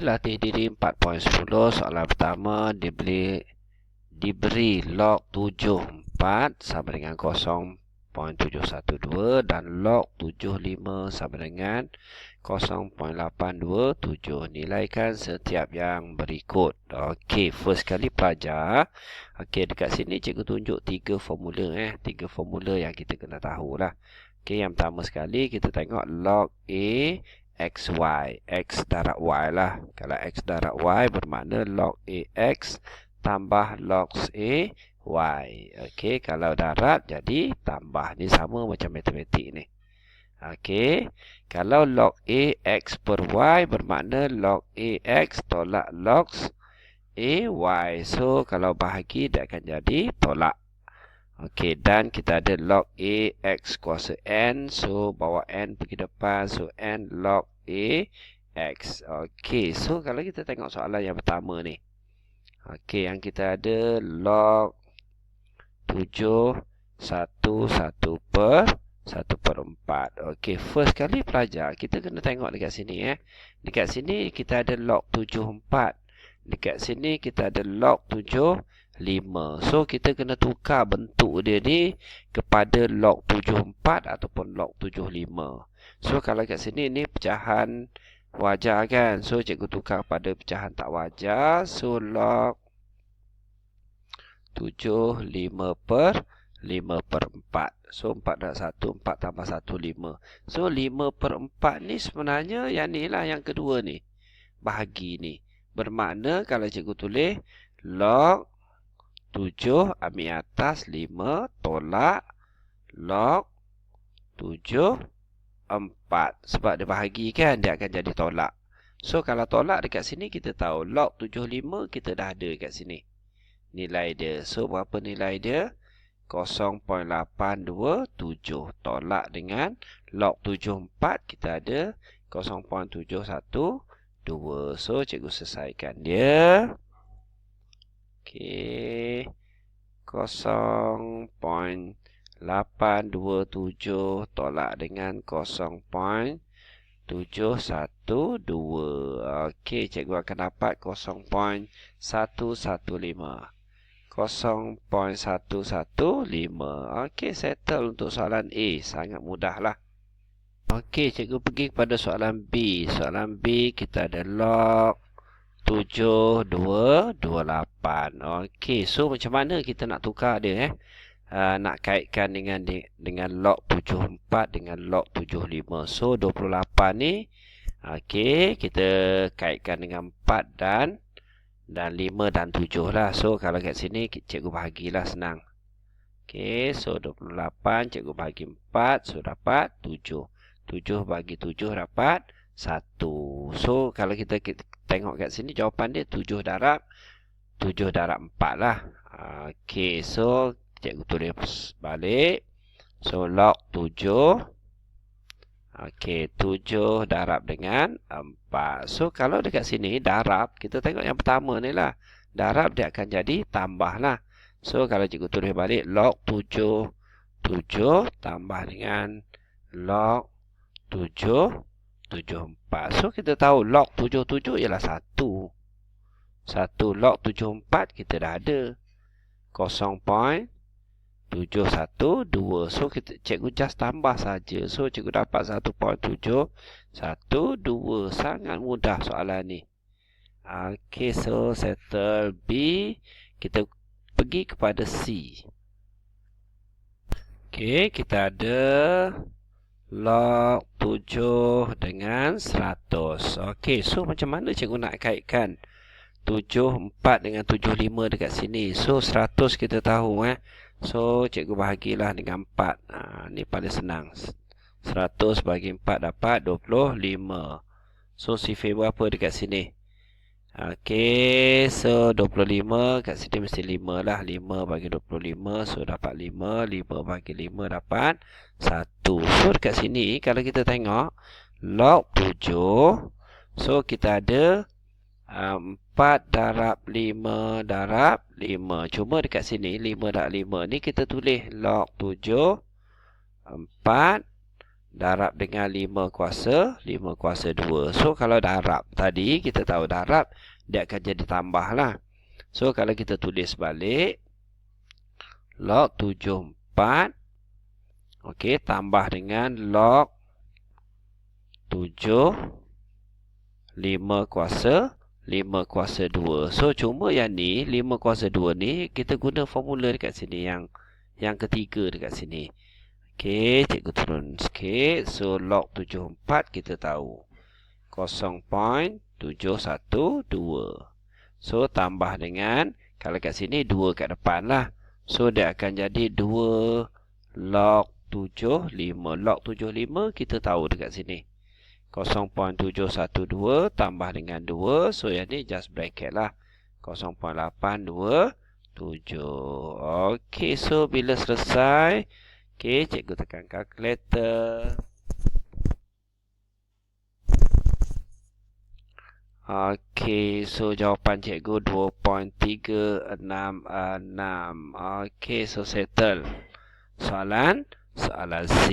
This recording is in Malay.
Latih diri 4.10 soalan pertama diberi diberi log 74 sama dengan 0.712 dan log 75 sama dengan 0.827. Nilaikan setiap yang berikut. Okey, first kali pelajar. Okey, dekat sini cikgu tunjuk tiga formula eh, tiga formula yang kita kena tahulah. Okey, yang pertama sekali kita tengok log A xy x darab y lah. Kalau x darab y bermakna log ax tambah log a y. Okey kalau darab jadi tambah. Ni sama macam matematik ni. Okey kalau log a x per y bermakna log ax tolak log a y. So kalau bahagi dia akan jadi tolak. Okey, dan kita ada log A X kuasa N. So, bawa N pergi depan. So, N log A X. Okey, so kalau kita tengok soalan yang pertama ni. Okey, yang kita ada log 7, 1, 1 per 1 per 4. Okey, first kali pelajar, kita kena tengok dekat sini. eh. Dekat sini kita ada log 7, 4. Dekat sini kita ada log 7, 5. So, kita kena tukar bentuk dia ni kepada log 74 ataupun log 75. So, kalau kat sini ni pecahan wajar kan. So, cikgu tukar pada pecahan tak wajar. So, log 7, 5 per 5 per 4. So, 4 dan 1, 4 tambah 1, 5. So, 5 per 4 ni sebenarnya yang ni lah yang kedua ni. Bahagi ni. Bermakna kalau cikgu tulis log tujuh ambil atas lima tolak log tujuh empat. Sebab dia bahagi kan dia akan jadi tolak. So kalau tolak dekat sini kita tahu log tujuh lima kita dah ada dekat sini. Nilai dia. So berapa nilai dia? 0.827 tolak dengan log 74 kita ada 0.712 so cikgu selesaikan dia. Okey. 0.827 tolak dengan 0.712. Okey, cikgu akan dapat 0.115. 0.115. Okey, settle untuk soalan A. Sangat mudahlah. Okey, cikgu pergi kepada soalan B. Soalan B kita ada log tujuh, dua, dua, lapan. Okey, so macam mana kita nak tukar dia eh? Uh, nak kaitkan dengan dengan log tujuh empat dengan log tujuh lima. So, dua puluh lapan ni, okey, kita kaitkan dengan empat dan dan lima dan tujuh lah. So, kalau kat sini, cikgu bahagilah senang. Okey, so dua puluh lapan, cikgu bahagi empat, so dapat tujuh. Tujuh bagi tujuh dapat satu. So, kalau kita tengok kat sini jawapan dia 7 darab 7 darab 4 lah. Okey, so cikgu tulis balik. So log 7 Okey, 7 darab dengan 4. So kalau dekat sini darab, kita tengok yang pertama ni lah. Darab dia akan jadi tambah lah. So kalau cikgu tulis balik log 7 7 tambah dengan log 7 74. So kita tahu log 77 ialah 1. 1 log 74 kita dah ada. 0.712. So kita cikgu just tambah saja. So cikgu dapat 1.712. Sangat mudah soalan ni. Okay, so settle B. Kita pergi kepada C. Okay, kita ada log 7 dengan 100. Okey, so macam mana cikgu nak kaitkan 74 dengan 75 dekat sini? So 100 kita tahu eh. So cikgu bahagilah dengan 4. Ha, ni paling senang. 100 bagi 4 dapat 25. So sifir berapa dekat sini? Okey, so 25 kat sini mesti 5 lah. 5 bagi 25, so dapat 5. 5 bagi 5 dapat 1. So dekat sini, kalau kita tengok, log 7. So kita ada um, 4 darab 5 darab 5. Cuma dekat sini, 5 darab 5 ni kita tulis log 7. 4 darab dengan 5 kuasa 5 kuasa 2. So kalau darab tadi kita tahu darab dia akan jadi tambah lah. So kalau kita tulis balik log 74 okey tambah dengan log 7 5 kuasa 5 kuasa 2. So cuma yang ni 5 kuasa 2 ni kita guna formula dekat sini yang yang ketiga dekat sini. Okey, cikgu turun sikit. So, log 74 kita tahu. 0.712. So, tambah dengan, kalau kat sini 2 kat depan lah. So, dia akan jadi 2 log 75. Log 75 kita tahu dekat sini. 0.712 tambah dengan 2. So, yang ni just bracket lah. 0.827. Okey, so bila selesai... Okey, cikgu tekan calculator. Okey, so jawapan cikgu 2.366. Okey, so settle. Soalan, soalan C.